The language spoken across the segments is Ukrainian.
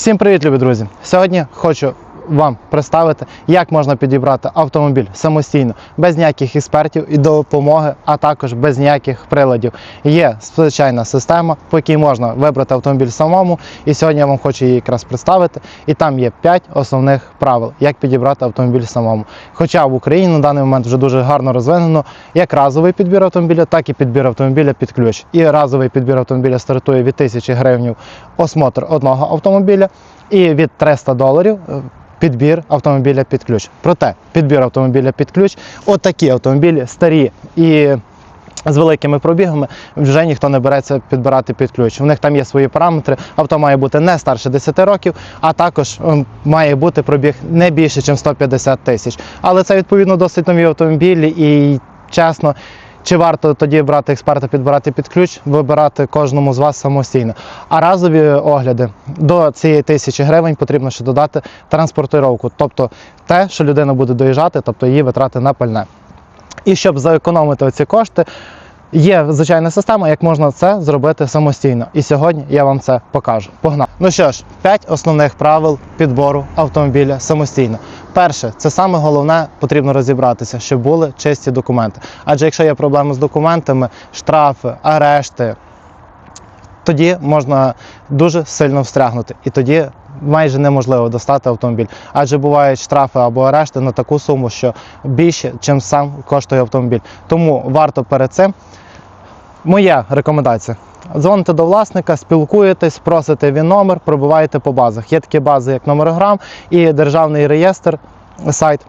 Всім привіт, любі друзі! Сьогодні хочу вам представити, як можна підібрати автомобіль самостійно, без ніяких експертів і допомоги, а також без ніяких приладів. Є звичайна система, по якій можна вибрати автомобіль самому. І сьогодні я вам хочу її якраз представити. І там є 5 основних правил, як підібрати автомобіль самому. Хоча в Україні на даний момент вже дуже гарно розвинено як разовий підбір автомобіля, так і підбір автомобіля під ключ. І разовий підбір автомобіля стартує від 1000 гривень осмотр одного автомобіля і від 300 доларів е, підбір автомобіля під ключ. Проте підбір автомобіля під ключ, отакі автомобілі старі і з великими пробігами вже ніхто не береться підбирати під ключ. У них там є свої параметри. Авто має бути не старше 10 років, а також ем, має бути пробіг не більше, ніж 150 тисяч. Але це відповідно досить нові автомобілі і чесно. Чи варто тоді брати експерта, підбирати під ключ, вибирати кожному з вас самостійно. А разові огляди до цієї тисячі гривень потрібно ще додати транспортировку, тобто те, що людина буде доїжджати, тобто її витрати на пальне. І щоб заекономити ці кошти, є звичайна система, як можна це зробити самостійно. І сьогодні я вам це покажу. Погнали! Ну що ж, 5 основних правил підбору автомобіля самостійно. Перше, це саме головне, потрібно розібратися, щоб були чисті документи. Адже якщо є проблеми з документами, штрафи, арешти, тоді можна дуже сильно встрягнути. І тоді майже неможливо достати автомобіль. Адже бувають штрафи або арешти на таку суму, що більше, чим сам коштує автомобіль. Тому варто перед цим. Моя рекомендація. Дзвоните до власника, спілкуєтесь, просите він номер, пробиваєте по базах. Є такі бази, як номерограм і державний реєстр, сайт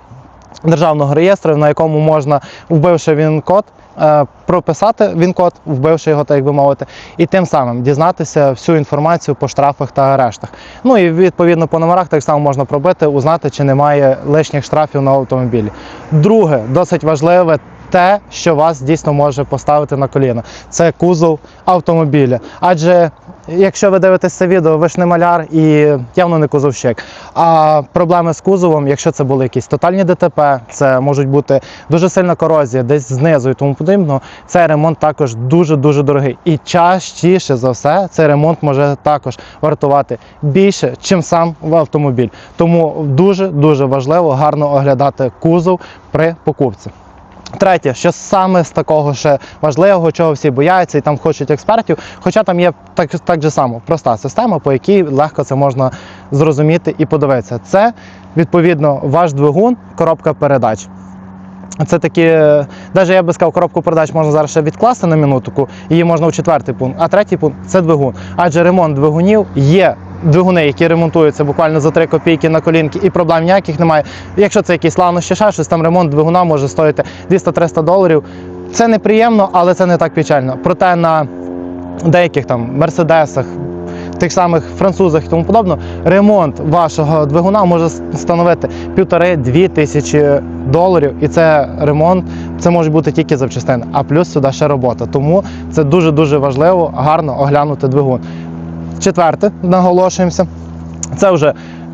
державного реєстру, на якому можна, вбивши він код, е, прописати він код, вбивши його, так як би мовити, і тим самим дізнатися всю інформацію по штрафах та арештах. Ну і відповідно по номерах так само можна пробити, узнати, чи немає лишніх штрафів на автомобілі. Друге, досить важливе. Те, що вас дійсно може поставити на коліна, це кузов автомобіля. Адже якщо ви дивитесь це відео, ви ж не маляр і явно не кузовщик. А проблеми з кузовом, якщо це були якісь тотальні ДТП, це можуть бути дуже сильна корозія, десь знизу і тому подібно. Цей ремонт також дуже дуже дорогий. І частіше за все цей ремонт може також вартувати більше, чим сам автомобіль. Тому дуже дуже важливо гарно оглядати кузов при покупці. Третє, що саме з такого ще важливого, чого всі бояться і там хочуть експертів, хоча там є так, так же само проста система, по якій легко це можна зрозуміти і подивитися. Це відповідно ваш двигун, коробка передач. Це такі, навіть я би сказав, коробку передач можна зараз ще відкласти на минутку, її можна у четвертий пункт, а третій пункт це двигун. Адже ремонт двигунів є двигуни, які ремонтуються буквально за 3 копійки на колінки, і проблем ніяких немає. Якщо це якийсь лавно ще ще щось, там ремонт двигуна може стоїти 200-300 доларів. Це неприємно, але це не так печально. Проте на деяких там мерседесах, тих самих французах і тому подобно, ремонт вашого двигуна може становити півтори-дві тисячі доларів, і це ремонт, це може бути тільки запчастини, а плюс сюди ще робота. Тому це дуже дуже важливо гарно оглянути двигун. Четверте, наголошуємося, це вже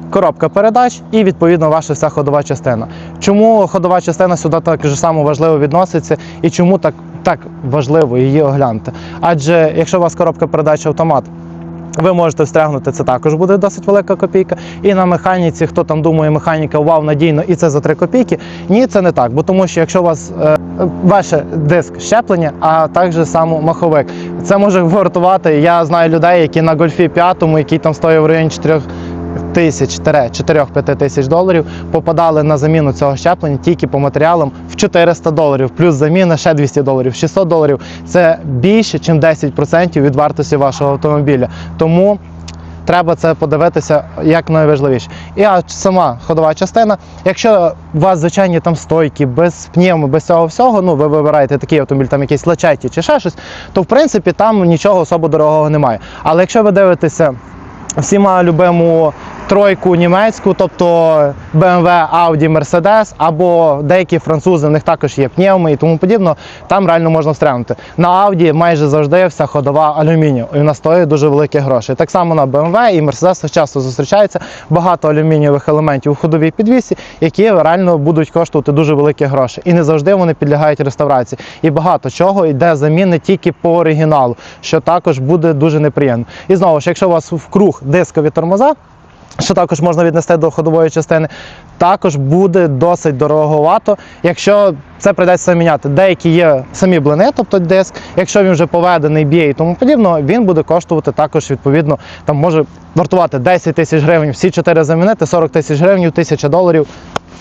коробка передач і відповідно ваша вся ходова частина. Чому ходова частина сюди так же само важливо відноситься і чому так, так важливо її оглянути? Адже якщо у вас коробка передач автомат. Ви можете встрягнути, це також буде досить велика копійка. І на механіці, хто там думає, механіка вау, надійно, і це за 3 копійки. Ні, це не так. Бо тому що якщо у вас е, ваш диск щеплення, а також само маховик, це може вартувати. Я знаю людей, які на гольфі 5, який там стоїть в районі 4 тисяч 4-5 тисяч доларів, попадали на заміну цього щеплення тільки по матеріалам в 400 доларів, плюс заміна ще 200 доларів, 600 доларів. Це більше, ніж 10% від вартості вашого автомобіля. Тому треба це подивитися як найважливіше. І а сама ходова частина, якщо у вас звичайні там стойки, без пневми, без цього всього, ну ви вибираєте такий автомобіль, там якийсь лачеті чи ще щось, то в принципі там нічого особо дорогого немає. Але якщо ви дивитеся всіма любиму тройку німецьку, тобто BMW, Audi, Mercedes, або деякі французи, в них також є пневми і тому подібно, там реально можна встрягнути. На Audi майже завжди вся ходова алюмінію, і вона стоїть дуже великі гроші. Так само на BMW і Mercedes часто зустрічається багато алюмінієвих елементів у ходовій підвісі, які реально будуть коштувати дуже великі гроші. І не завжди вони підлягають реставрації. І багато чого йде заміни тільки по оригіналу, що також буде дуже неприємно. І знову ж, якщо у вас в круг дискові тормоза, що також можна віднести до ходової частини, також буде досить дороговато, якщо це прийдеться міняти. Деякі є самі блини, тобто диск, якщо він вже поведений, б'є і тому подібно, він буде коштувати також відповідно, там може вартувати 10 тисяч гривень, всі чотири замінити, 40 тисяч гривень, 1000 доларів.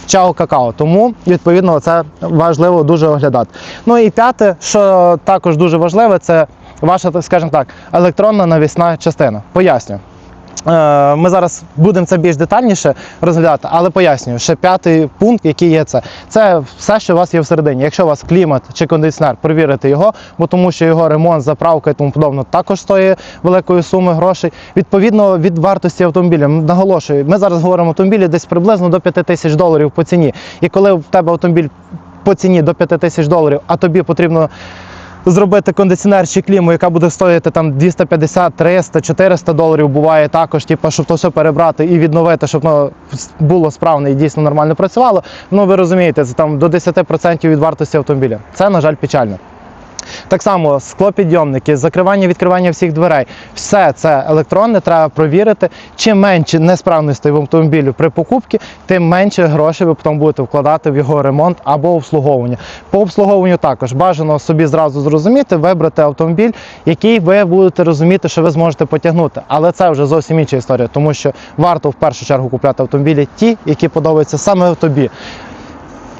Чао какао. Тому відповідно це важливо дуже оглядати. Ну і п'яте, що також дуже важливе, це ваша, скажімо так, електронна навісна частина. Поясню. Е, Ми зараз будемо це більш детальніше розглядати, але пояснюю, ще п'ятий пункт, який є це. Це все, що у вас є всередині. Якщо у вас клімат чи кондиціонер, перевірити його, бо тому що його ремонт, заправка і тому подобне також стоїть великої суми грошей. Відповідно від вартості автомобіля. Наголошую, ми зараз говоримо автомобілі десь приблизно до 5 тисяч доларів по ціні. І коли в тебе автомобіль по ціні до 5 тисяч доларів, а тобі потрібно зробити кондиціонер чи кліму, яка буде стоїти там 250, 300, 400 доларів, буває також, типу, щоб то все перебрати і відновити, щоб воно було справне і дійсно нормально працювало. Ну ви розумієте, це там до 10% від вартості автомобіля. Це, на жаль, печально. Так само склопідйомники, закривання, відкривання всіх дверей. Все це електронне, треба провірити. Чим менше несправностей в автомобілі при покупці, тим менше грошей ви потім будете вкладати в його ремонт або обслуговування. По обслуговуванню також бажано собі зразу зрозуміти, вибрати автомобіль, який ви будете розуміти, що ви зможете потягнути. Але це вже зовсім інша історія, тому що варто в першу чергу купляти автомобілі ті, які подобаються саме тобі.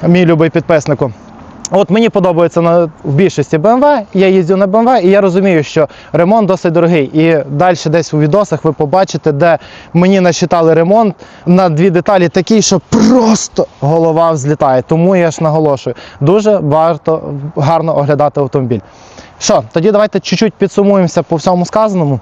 Мій любий підписнику. От мені подобається на в більшості BMW, я їздю на BMW, і я розумію, що ремонт досить дорогий. І далі десь у відосах ви побачите, де мені насчитали ремонт на дві деталі такий, що просто голова взлітає. Тому я ж наголошую, дуже варто гарно оглядати автомобіль. Що, тоді давайте чуть-чуть підсумуємося по всьому сказаному.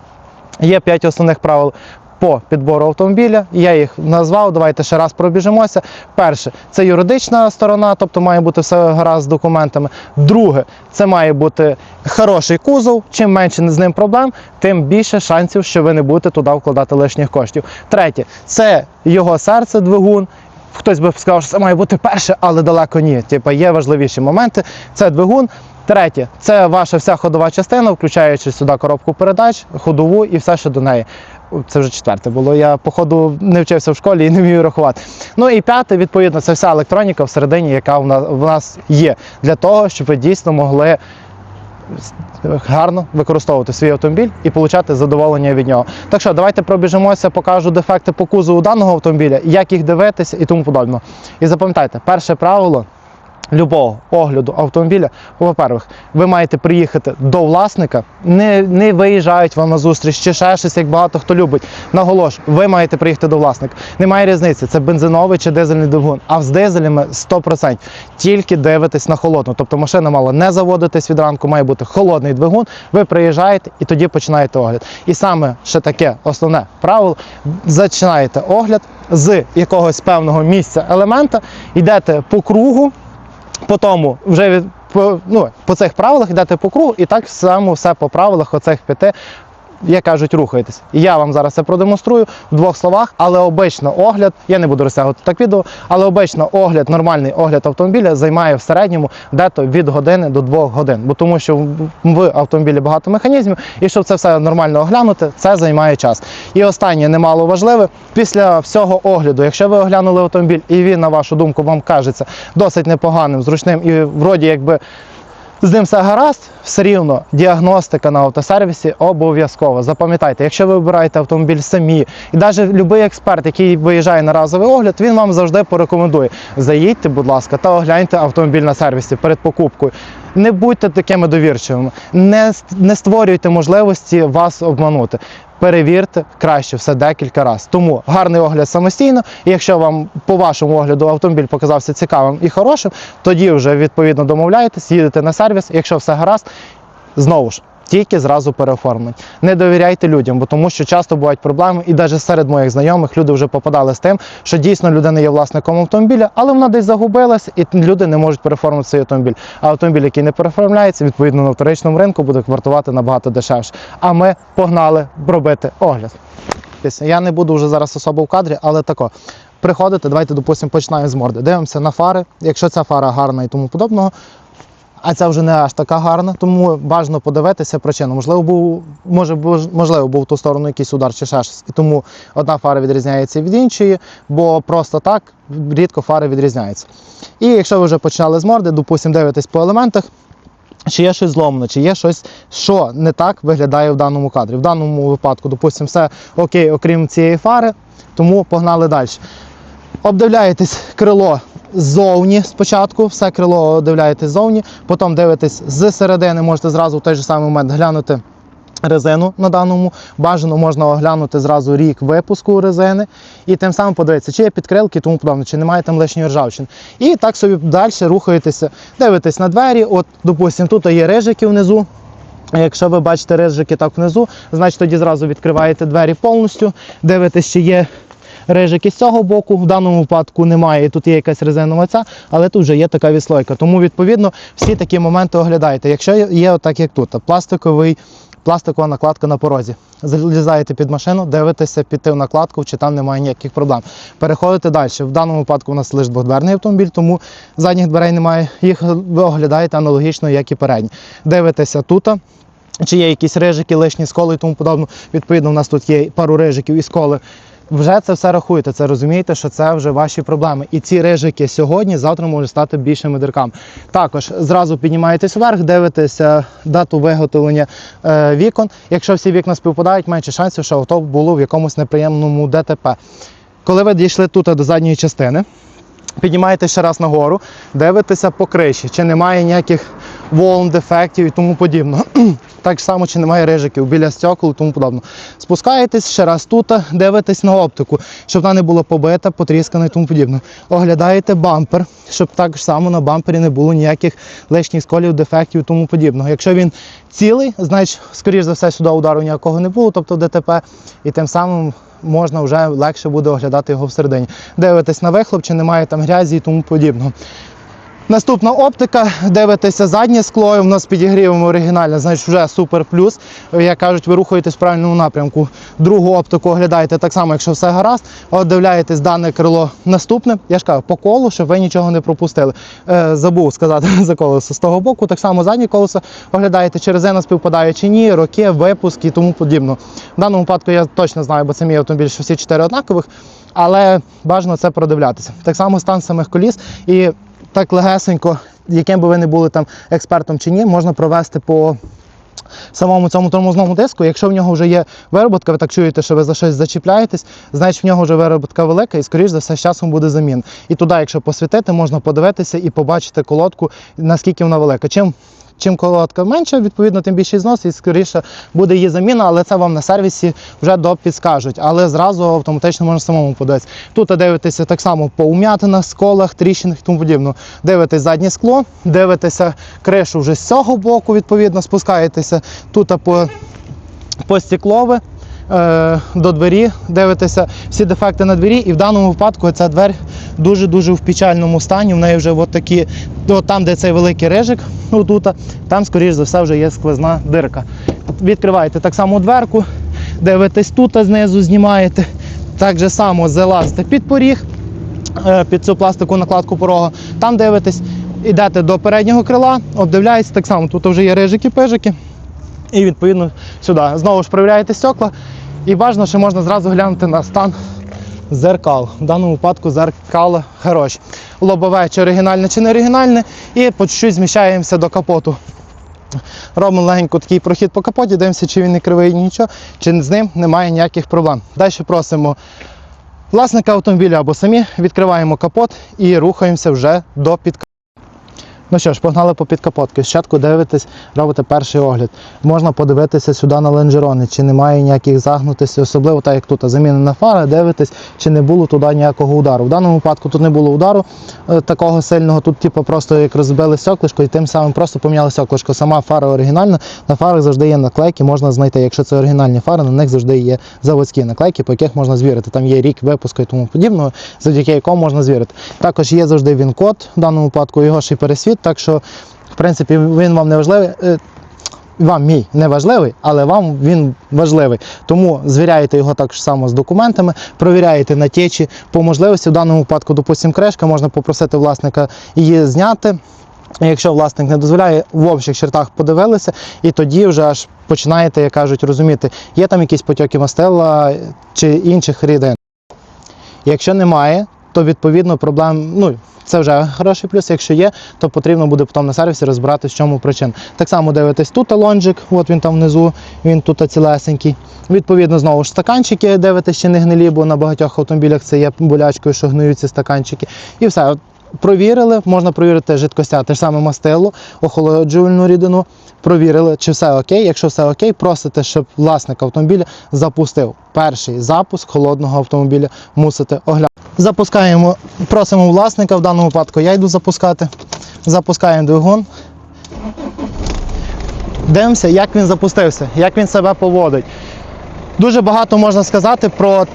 Є п'ять основних правил по підбору автомобіля. Я їх назвав. Давайте ще раз пробіжимося. Перше, це юридична сторона, тобто має бути все гаразд з документами. Друге, це має бути хороший кузов. Чим менше з ним проблем, тим більше шансів, що ви не будете туди вкладати лишніх коштів. Третє, це його серце, двигун. Хтось би сказав, що це має бути перше, але далеко ні. Типа є важливіші моменти. Це двигун. Третє, це ваша вся ходова частина, включаючи сюди коробку передач, ходову і все, що до неї. Це вже четверте було. Я, походу, не вчився в школі і не вмію рахувати. Ну і п'яте, відповідно, це вся електроніка всередині, яка в нас, в нас є, для того, щоб ви дійсно могли гарно використовувати свій автомобіль і отримати задоволення від нього. Так що, давайте пробіжимося, покажу дефекти по кузову даного автомобіля, як їх дивитися і тому подобне. І запам'ятайте, перше правило. Любого огляду автомобіля, по-перше, ви маєте приїхати до власника, не, не виїжджають вам на зустріч чи ще щось, як багато хто любить. Наголошую, ви маєте приїхати до власника. Немає різниці, це бензиновий чи дизельний двигун. А з дизелями 100%. Тільки дивитесь на холодну. Тобто машина мала не заводитись від ранку, має бути холодний двигун. Ви приїжджаєте і тоді починаєте огляд. І саме ще таке основне правило: зачинаєте огляд з якогось певного місця елемента, йдете по кругу. По вже від по, ну, по цих правилах йдете по кругу, і так само все по правилах оцих п'яти, як кажуть, рухаєтесь. І я вам зараз це продемонструю в двох словах, але обично огляд, я не буду розтягувати так відео, але обично огляд, нормальний огляд автомобіля займає в середньому дето від години до двох годин. Бо тому що в- автомобілі багато механізмів, і щоб це все нормально оглянути, це займає час. І останнє немало важливе, після всього огляду, якщо ви оглянули автомобіль і він, на вашу думку, вам кажеться досить непоганим, зручним і вроді якби з ним все гаразд, все рівно діагностика на автосервісі обов'язково. Запам'ятайте, якщо ви вибираєте автомобіль самі, і навіть будь-який експерт, який виїжджає на разовий огляд, він вам завжди порекомендує. Заїдьте, будь ласка, та огляньте автомобіль на сервісі перед покупкою. Не будьте такими довірчивими, не, не створюйте можливості вас обманути. Перевірте краще все декілька разів. Тому гарний огляд самостійно. І якщо вам по вашому огляду автомобіль показався цікавим і хорошим, тоді вже відповідно домовляєтесь, їдете на сервіс. Якщо все гаразд, знову ж. Тільки зразу переоформлень. Не довіряйте людям, бо тому що часто бувають проблеми, і навіть серед моїх знайомих люди вже попадали з тим, що дійсно людина є власником автомобіля, але вона десь загубилась, і люди не можуть переоформити свій автомобіль. А автомобіль, який не переоформляється, відповідно на вторичному ринку буде вартувати набагато дешевше. А ми погнали робити огляд. Я не буду вже зараз особо в кадрі, але тако. Приходите, давайте, допустимо, починаємо з морди. Дивимося на фари. Якщо ця фара гарна і тому подобного, а ця вже не аж така гарна, тому бажано подивитися причину. Можливо, був може можливо був в ту сторону якийсь удар чи ще щось. І тому одна фара відрізняється від іншої, бо просто так рідко фари відрізняються. І якщо ви вже починали з морди, допустимо, дивитесь по елементах. Чи є щось зломано, чи є щось, що не так виглядає в даному кадрі. В даному випадку, допустимо, все окей, окрім цієї фари, тому погнали далі. Обдивляєтесь крило ззовні спочатку, все крило обдивляєтесь ззовні, потім дивитесь з середини, можете зразу в той же самий момент глянути резину на даному. Бажано можна оглянути зразу рік випуску резини і тим самим подивитися, чи є підкрилки тому подобне, чи немає там лишньої ржавчини. І так собі далі рухаєтеся, дивитесь на двері. От, допустимо, тут є рижики внизу. Якщо ви бачите рижики так внизу, значить тоді зразу відкриваєте двері повністю, дивитесь, чи є рижики з цього боку. В даному випадку немає, тут є якась резинова ця, але тут вже є така відслойка. Тому, відповідно, всі такі моменти оглядаєте. Якщо є отак, як тут, пластиковий. Пластикова накладка на порозі. Залізаєте під машину, дивитеся піти в накладку, чи там немає ніяких проблем. Переходите далі. В даному випадку у нас лише двохдверний автомобіль, тому задніх дверей немає. Їх ви оглядаєте аналогічно, як і передні. Дивитеся тут, чи є якісь рижики, лишні сколи і тому подобне. Відповідно, у нас тут є пару рижиків і сколи. Вже це все рахуєте, це розумієте, що це вже ваші проблеми. І ці рижики сьогодні, завтра можуть стати більшими дирками. Також зразу піднімаєтесь вверх, дивитеся дату виготовлення е, вікон. Якщо всі вікна співпадають, менше шансів, що авто було в якомусь неприємному ДТП. Коли ви дійшли тут до задньої частини, піднімаєте ще раз нагору, дивитеся по криші, чи немає ніяких волн, дефектів і тому подібне. Так само, чи немає рижиків біля стекол і тому подобне. Спускаєтесь ще раз тут, дивитесь на оптику, щоб вона не була побита, потріскана і тому подібне. Оглядаєте бампер, щоб так само на бампері не було ніяких лишніх сколів, дефектів і тому подібного. Якщо він цілий, значить, скоріш за все, сюди удару ніякого не було, тобто ДТП, і тим самим можна вже легше буде оглядати його всередині. Дивитесь на вихлоп, чи немає там грязі і тому подібного. Наступна оптика, дивитеся заднє скло, у нас підігрівом оригінальне, значить вже супер плюс. Як кажуть, ви рухаєтесь в правильному напрямку. Другу оптику оглядаєте так само, якщо все гаразд. Дивляєтесь дане крило наступне. Я ж кажу, по колу, щоб ви нічого не пропустили. Е, забув сказати за колесо з того боку. Так само заднє колесо оглядаєте, чи резина співпадає чи ні, роки, випуск і тому подібне. В даному випадку я точно знаю, бо це мій автомобіль, що всі чотири однакових, але бажано це продивлятися. Так само стан самих коліс і так легесенько, яким би ви не були там експертом чи ні, можна провести по самому цьому тормозному диску. Якщо в нього вже є вироботка, ви так чуєте, що ви за щось зачіпляєтесь, значить в нього вже вироботка велика і, скоріш за все, з часом буде замін. І туди, якщо посвітити, можна подивитися і побачити колодку, наскільки вона велика. Чим Чим колодка менша, відповідно, тим більший знос і скоріше буде її заміна, але це вам на сервісі вже допідскажуть. Але зразу автоматично можна самому подивитися. Тут дивитеся так само по ум'ятинах, сколах, тріщинах і тому подібне. Дивитесь заднє скло, дивитеся кришу вже з цього боку, відповідно, спускаєтеся тут по, по стеклове. Е, До двері дивитеся всі дефекти на двері, і в даному випадку ця двері дуже-дуже в печальному стані. В неї вже от такі, от там, де цей великий рижик, отут, там, скоріш за все, вже є сквозна дирка. Відкриваєте так само дверку, дивитесь тут знизу, знімаєте. Так же само залазите під поріг, е, під цю пластикову накладку порога, там дивитесь, йдете до переднього крила, обдивляєтесь так само, тут вже є рижики, пижики. І відповідно сюди. Знову ж перевіряєте стекла. І бажано, що можна зразу глянути на стан зеркал. В даному випадку зеркало хороші. Лобове чи оригінальне, чи не оригінальне. І по чуть-чуть зміщаємося до капоту. Робимо легенько такий прохід по капоті, дивимося, чи він не кривий, нічого, чи з ним немає ніяких проблем. Далі просимо власника автомобіля або самі відкриваємо капот і рухаємося вже до підкапоту. Ну що ж, погнали по підкапотки. Спочатку дивитесь, робите перший огляд. Можна подивитися сюди на лонжерони, чи немає ніяких загнутостей, особливо так як тут замінена фара, дивитесь, чи не було туди ніякого удару. В даному випадку тут не було удару е, такого сильного. Тут, типу, просто як розбили стеклишко і тим самим просто поміняли стеклишко. Сама фара оригінальна. На фарах завжди є наклейки, можна знайти. Якщо це оригінальні фари, на них завжди є заводські наклейки, по яких можна звірити. Там є рік випуску і тому подібного, завдяки якому можна звірити. Також є завжди він код, в даному випадку його ще й пересвіт, так що, в принципі, він вам не важливий. Е, Вам мій не важливий, але вам він важливий. Тому звіряєте його так само з документами, провіряєте на течі. По можливості в даному випадку, допустимо, кришка, можна попросити власника її зняти. Якщо власник не дозволяє, в общих чертах подивилися, і тоді вже аж починаєте, як кажуть, розуміти, є там якісь потьоки мастила чи інших рідин. Якщо немає, то відповідно проблем, ну це вже хороший плюс. Якщо є, то потрібно буде потім на сервісі розбирати, в чому причина. Так само дивитесь тут талончик, от він там внизу, він тут цілесенький. Відповідно, знову ж стаканчики дивитесь, чи не гнилі, бо на багатьох автомобілях це є болячкою, що гниють ці стаканчики. І все. Провірили, можна провірити жидкостя, те ж саме мастило, охолоджувальну рідину. Провірили, чи все окей. Якщо все окей, просите, щоб власник автомобіля запустив перший запуск холодного автомобіля. Мусите оглянути. Запускаємо, просимо власника. В даному випадку я йду запускати. Запускаємо двигун. Дивимося, як він запустився, як він себе поводить. Дуже багато можна сказати про,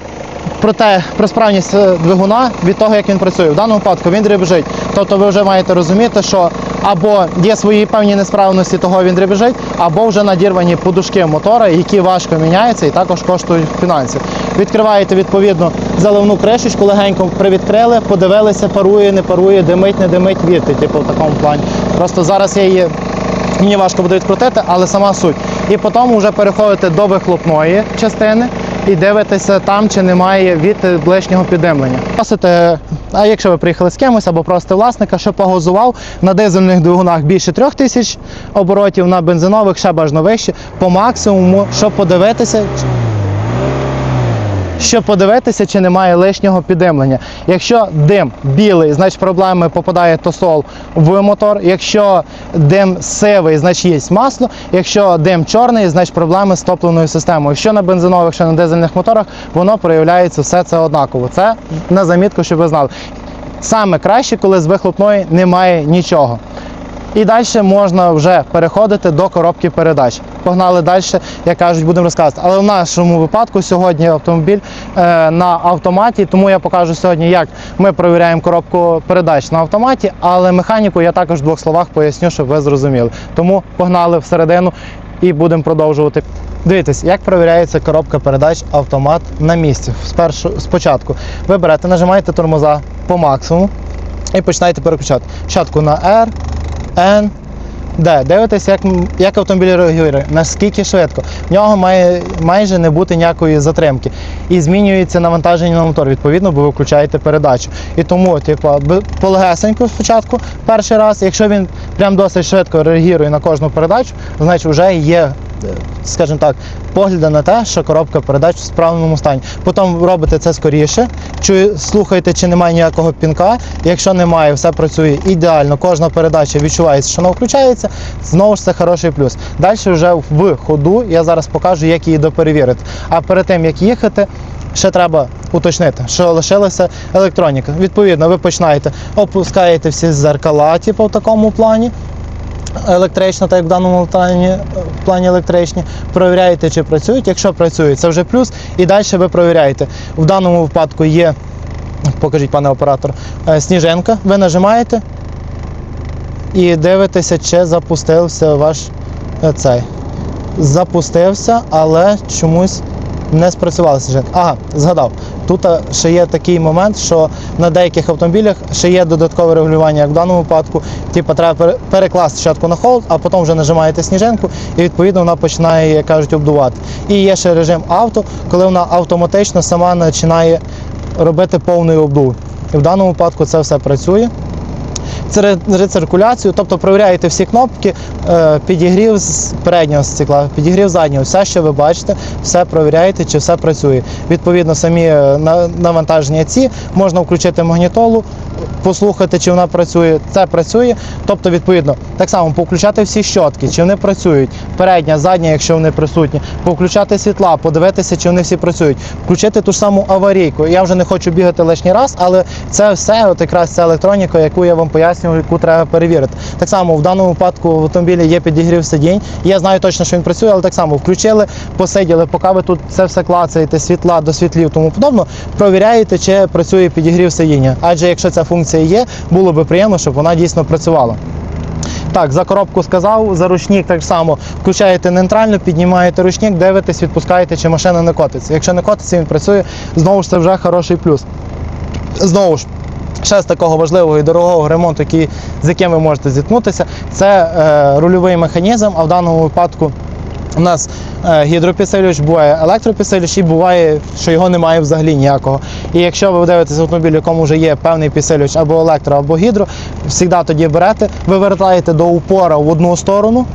про те, про справність е, двигуна від того, як він працює. В даному випадку він дребежить. Тобто ви вже маєте розуміти, що або є свої певні несправності, того він дребежить, або вже надірвані подушки мотора, які важко міняються і також коштують фінансів. Відкриваєте відповідно заливну кришечку, легенько привідкрили, подивилися, парує, не парує, димить, не димить, вірте, типу в такому плані. Просто зараз я її Мені важко буде відкрутити, але сама суть. І потім вже переходите до вихлопної частини і дивитеся там, чи немає від ближнього піддимлення. Просите, а якщо ви приїхали з кимось або просите власника, щоб погазував на дизельних двигунах більше трьох тисяч оборотів, на бензинових ще бажано вище, по максимуму, щоб подивитися, щоб подивитися, чи немає лишнього піддимлення. Якщо дим білий, значить проблеми попадає тосол в мотор. Якщо дим сивий, значить є масло. Якщо дим чорний, значить проблеми з топливною системою. Що на бензинових, що на дизельних моторах, воно проявляється все це однаково. Це на замітку, щоб ви знали. Саме краще, коли з вихлопної немає нічого. І далі можна вже переходити до коробки передач. Погнали далі, як кажуть, будемо розказувати. Але в нашому випадку сьогодні автомобіль е, на автоматі, тому я покажу сьогодні, як ми перевіряємо коробку передач на автоматі, але механіку я також в двох словах поясню, щоб ви зрозуміли. Тому погнали всередину і будемо продовжувати. Дивіться, як перевіряється коробка передач автомат на місці. Спершу, спочатку ви берете, нажимаєте тормоза по максимуму і починаєте переключати. Спочатку на R, D. Дивитесь, як, як автомобіль реагує, наскільки швидко. В нього має майже не бути ніякої затримки. І змінюється навантаження на мотор, відповідно, бо ви включаєте передачу. І тому, типу, полегесенько спочатку, перший раз, якщо він прям досить швидко реагує на кожну передачу, значить вже є, скажімо так, погляди на те, що коробка передач в справному стані. Потім робите це скоріше, чую, слухаєте, чи немає ніякого пінка. Якщо немає, все працює ідеально. Кожна передача відчувається, що вона включається. Знову ж це хороший плюс. Далі вже в ходу я зараз покажу, як її доперевірити. А перед тим як їхати. Ще треба уточнити, що лишилася електроніка. Відповідно, ви починаєте опускаєте всі зеркала, типу в такому плані електрично, так як в даному плані, плані електричні, провіряєте, чи працюють. Якщо працюють, це вже плюс. І далі ви провіряєте. В даному випадку є, покажіть, пане оператор, е, сніженка. Ви нажимаєте і дивитеся, чи запустився ваш е, цей. Запустився, але чомусь не спрацювала сніженка. Ага, згадав. Тут е, ще є такий момент, що на деяких автомобілях ще є додаткове регулювання, як в даному випадку. Типу, треба перекласти спочатку на холд, а потім вже нажимаєте сніженку, і відповідно вона починає, як кажуть, обдувати. І є ще режим авто, коли вона автоматично сама починає робити повний обдув. І в даному випадку це все працює. Рециркуляцію, тобто провіряєте всі кнопки, е, підігрів з переднього стекла, підігрів заднього, все, що ви бачите, все провіряєте, чи все працює. Відповідно, самі е, на- навантаження ці можна включити магнітолу, послухати, чи вона працює. Це працює. Тобто, відповідно, так само повключати всі щотки, чи вони працюють. Передня, задня, якщо вони присутні, повключати світла, подивитися, чи вони всі працюють, включити ту ж саму аварійку. Я вже не хочу бігати лишній раз, але це все, от якраз ця електроніка, яку я вам пояснював, яку треба перевірити. Так само в даному випадку в автомобілі є підігрів сидінь. Я знаю точно, що він працює, але так само включили, посиділи, поки ви тут це все клацаєте, світла до світлів, тому подобно, провіряєте, чи працює підігрів сидіння. Адже якщо ця функція є, було би приємно, щоб вона дійсно працювала. Так, за коробку сказав, за ручник так само включаєте нейтрально, піднімаєте ручник, дивитесь, відпускаєте, чи машина не котиться. Якщо не котиться, він працює, знову ж це вже хороший плюс. Знову ж, Ще з такого важливого і дорогого ремонту, який, з яким ви можете зіткнутися, це е, рульовий механізм, а в даному випадку у нас е, гідропідсилювач, буває електропідсилювач і буває, що його немає взагалі ніякого. І якщо ви дивитесь автомобіль, в якому вже є певний підсилювач або електро, або гідро, завжди тоді берете, вивертаєте до упора в одну сторону,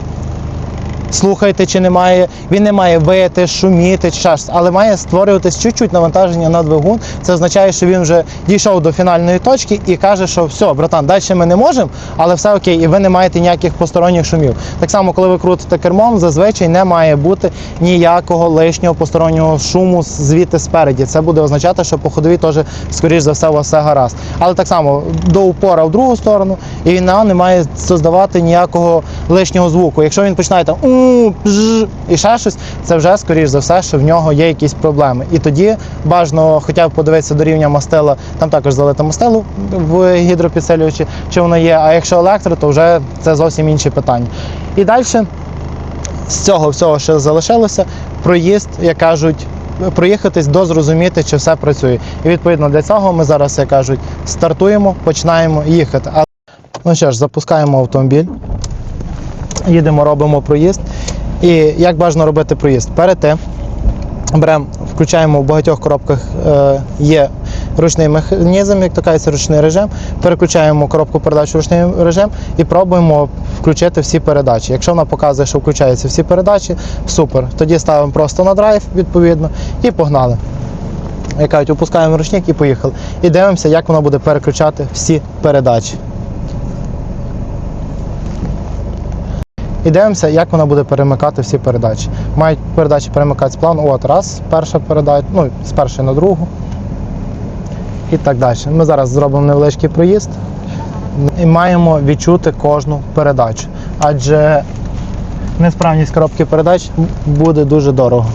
слухайте, чи немає, він не має вити, шуміти, щось, але має створюватись чуть-чуть навантаження на двигун. Це означає, що він вже дійшов до фінальної точки і каже, що все, братан, далі ми не можемо, але все окей, і ви не маєте ніяких посторонніх шумів. Так само, коли ви крутите кермом, зазвичай не має бути ніякого лишнього постороннього шуму звідти спереді. Це буде означати, що по ходовій теж, скоріш за все, у вас все гаразд. Але так само до упора в другу сторону, і він не має создавати ніякого лишнього звуку. Якщо він починає там у бж і ще щось, це вже скоріш за все, що в нього є якісь проблеми. І тоді бажано хоча б подивитися до рівня мастила, там також залити мастилу в гідропідсилювачі, чи воно є. А якщо електро, то вже це зовсім інші питання. І далі з цього всього, що залишилося, проїзд, як кажуть. Проїхатись до зрозуміти, чи все працює. І відповідно для цього ми зараз, як кажуть, стартуємо, починаємо їхати. А ну що ж, запускаємо автомобіль, їдемо, робимо проїзд. І як бажано робити проїзд? Перед тим беремо, включаємо в багатьох коробках е, є ручний механізм, як то кажеться, ручний режим. Переключаємо коробку передач в ручний режим і пробуємо включити всі передачі. Якщо вона показує, що включаються всі передачі, супер. Тоді ставимо просто на драйв, відповідно, і погнали. Як кажуть, опускаємо ручник і поїхали. І дивимося, як воно буде переключати всі передачі. І дивимося, як вона буде перемикати всі передачі. Мають передачі перемикатися плавно. От раз, перша передача, ну, з першої на другу. І так далі. Ми зараз зробимо невеличкий проїзд і маємо відчути кожну передачу. Адже несправність коробки передач буде дуже дорого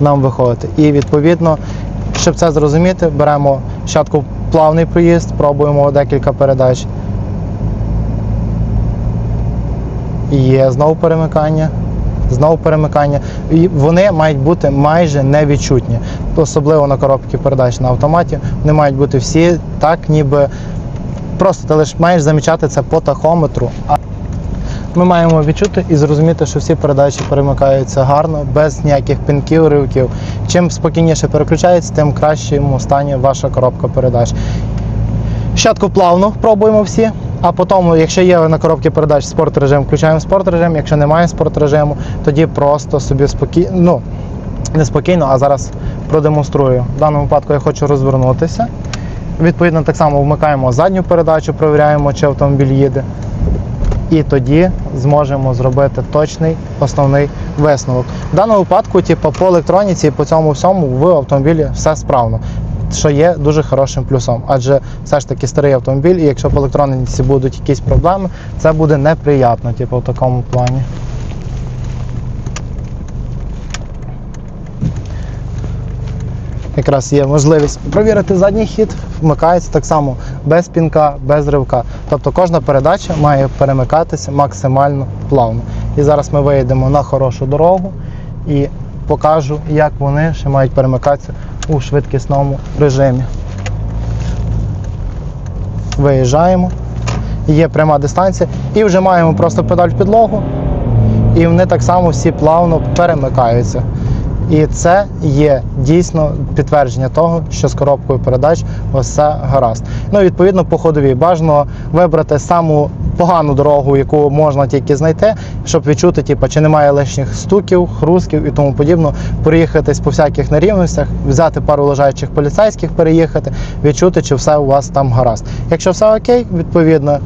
нам виходити. І відповідно, щоб це зрозуміти, беремо спочатку плавний проїзд, пробуємо декілька передач. І Є знову перемикання, знову перемикання. І вони мають бути майже невідчутні. Особливо на коробки передач на автоматі. Вони мають бути всі так, ніби просто ти лише маєш замічати це по тахометру. Ми маємо відчути і зрозуміти, що всі передачі перемикаються гарно, без ніяких пінків, ривків. Чим спокійніше переключається, тим в кращому стані ваша коробка передач. Спочатку плавно пробуємо всі, а потім, якщо є на коробці передач спорт режим, включаємо спорт режим. Якщо немає спорт режиму, тоді просто собі спокійно, ну не спокійно, а зараз продемонструю. В даному випадку я хочу розвернутися. Відповідно, так само вмикаємо задню передачу, перевіряємо, чи автомобіль їде. І тоді зможемо зробити точний основний висновок. В даному випадку, типу, по електроніці і по цьому всьому в автомобілі все справно що є дуже хорошим плюсом. Адже все ж таки старий автомобіль, і якщо по електроніці будуть якісь проблеми, це буде неприємно, типу, в такому плані. Якраз є можливість провірити задній хід, вмикається так само без пінка, без ривка. Тобто кожна передача має перемикатися максимально плавно. І зараз ми виїдемо на хорошу дорогу і покажу, як вони ще мають перемикатися у швидкісному режимі. Виїжджаємо, є пряма дистанція і вже маємо просто педаль в підлогу, і вони так само всі плавно перемикаються. І це є дійсно підтвердження того, що з коробкою передач все гаразд. Ну, відповідно, по ходовій бажано вибрати саму погану дорогу, яку можна тільки знайти, щоб відчути, типу, чи немає лишніх стуків, хрусків і тому подібно, проїхатись по всяких нерівностях, взяти пару лежачих поліцейських, переїхати, відчути, чи все у вас там гаразд. Якщо все окей, відповідно.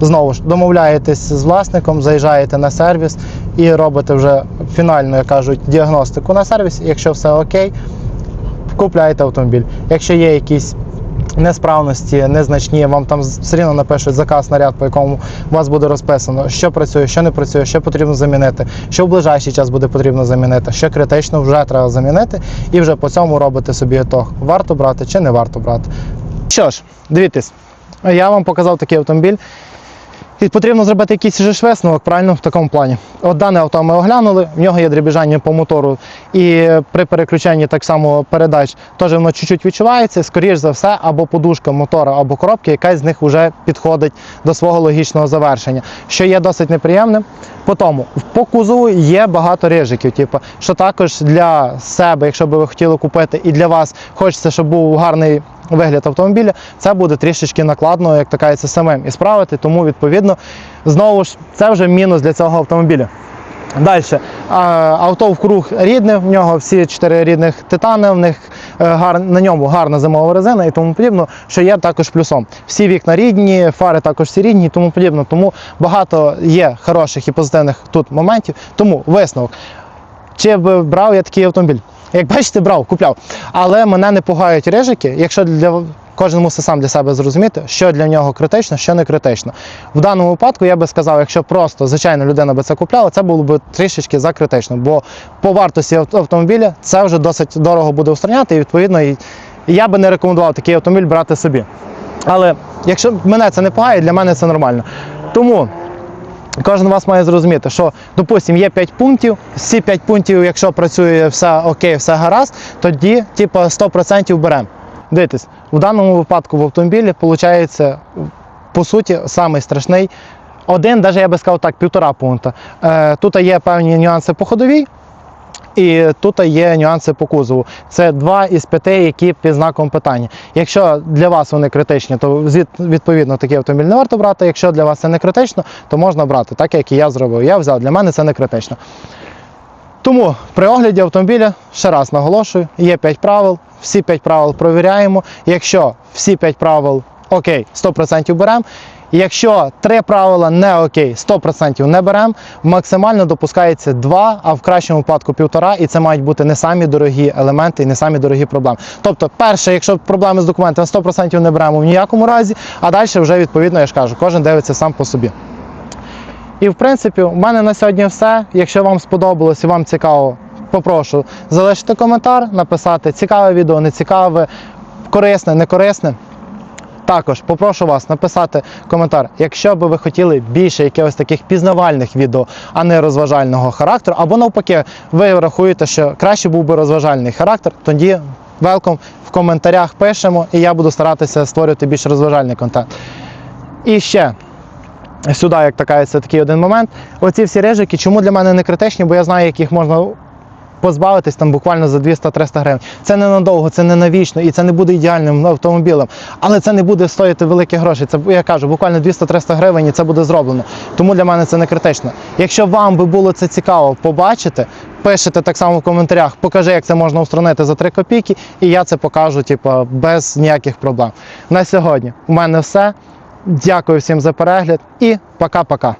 Знову ж домовляєтесь з власником, заїжджаєте на сервіс і робите вже фінальну, як кажуть, діагностику на сервіс. Якщо все окей, купляєте автомобіль. Якщо є якісь несправності, незначні, вам там все рівно напишуть заказ наряд, по якому у вас буде розписано, що працює, що не працює, що потрібно замінити, що в ближайший час буде потрібно замінити, що критично вже треба замінити, і вже по цьому робити собі ітог, варто брати чи не варто брати. Що ж, дивіться, я вам показав такий автомобіль. І потрібно зробити якийсь же висновок, правильно, в такому плані. От дане авто ми оглянули, в нього є дребіжання по мотору, і при переключенні так само передач теж воно чуть-чуть відчувається. Скоріш за все, або подушка мотора, або коробки, якась з них вже підходить до свого логічного завершення, що є досить неприємним. По тому, по кузову є багато рижиків, типу, що також для себе, якщо би ви хотіли купити, і для вас хочеться, щоб був гарний вигляд автомобіля, це буде трішечки накладно, як така це самим і справити. Тому, відповідно, знову ж це вже мінус для цього автомобіля. Далі. Авто в круг рідне, в нього всі чотири рідних титани, в них е, гар, на ньому гарна зимова резина і тому подібно, що є також плюсом. Всі вікна рідні, фари також всі рідні і тому подібно. Тому багато є хороших і позитивних тут моментів. Тому висновок. Чи б брав я такий автомобіль? Як бачите, брав, купляв. Але мене не пугають рижики, якщо для кожен мусить сам для себе зрозуміти, що для нього критично, що не критично. В даному випадку я би сказав, якщо просто звичайна людина би це купляла, це було б трішечки закритично, бо по вартості автомобіля це вже досить дорого буде устраняти, і відповідно я би не рекомендував такий автомобіль брати собі. Але якщо мене це не пугає, для мене це нормально. Тому Кожен вас має зрозуміти, що, допустимо, є 5 пунктів. Ці 5 пунктів, якщо працює все окей, все гаразд, тоді типу, 100% беремо. Дивіться, в даному випадку в автомобілі виходить, по суті, самий страшний. Один, навіть я би сказав так, півтора пункта. Е, тут є певні нюанси по ходовій, і тут є нюанси по кузову. Це два із п'яти, які під знаком питання. Якщо для вас вони критичні, то відповідно такий автомобіль не варто брати. Якщо для вас це не критично, то можна брати, так як і я зробив. Я взяв, для мене це не критично. Тому при огляді автомобіля, ще раз наголошую, є 5 правил, всі 5 правил провіряємо. Якщо всі 5 правил окей, 100% беремо. Якщо три правила не окей, 100% не беремо. Максимально допускається 2, а в кращому випадку півтора, і це мають бути не самі дорогі елементи і не самі дорогі проблеми. Тобто, перше, якщо проблеми з документами 100% не беремо в ніякому разі, а далі вже відповідно я ж кажу, кожен дивиться сам по собі. І в принципі, у мене на сьогодні все. Якщо вам сподобалось і вам цікаво, попрошу залишити коментар, написати цікаве відео, не цікаве, корисне, не корисне. Також попрошу вас написати коментар, якщо би ви хотіли більше якихось таких пізнавальних відео, а не розважального характеру, або навпаки, ви рахуєте, що краще був би розважальний характер, тоді велком в коментарях пишемо, і я буду старатися створювати більш розважальний контент. І ще сюди, як така, це такий один момент. Оці всі рижики, чому для мене не критичні, бо я знаю, як їх можна позбавитись там буквально за 200-300 гривень. Це не надовго, це не навічно і це не буде ідеальним автомобілем. Але це не буде стоїти великі гроші. Це я кажу, буквально 200-300 гривень і це буде зроблено. Тому для мене це не критично. Якщо вам би було це цікаво побачити, пишете так само в коментарях, покажи, як це можна устранити за 3 копійки, і я це покажу, типу, без ніяких проблем. На сьогодні у мене все. Дякую всім за перегляд і пока-пока.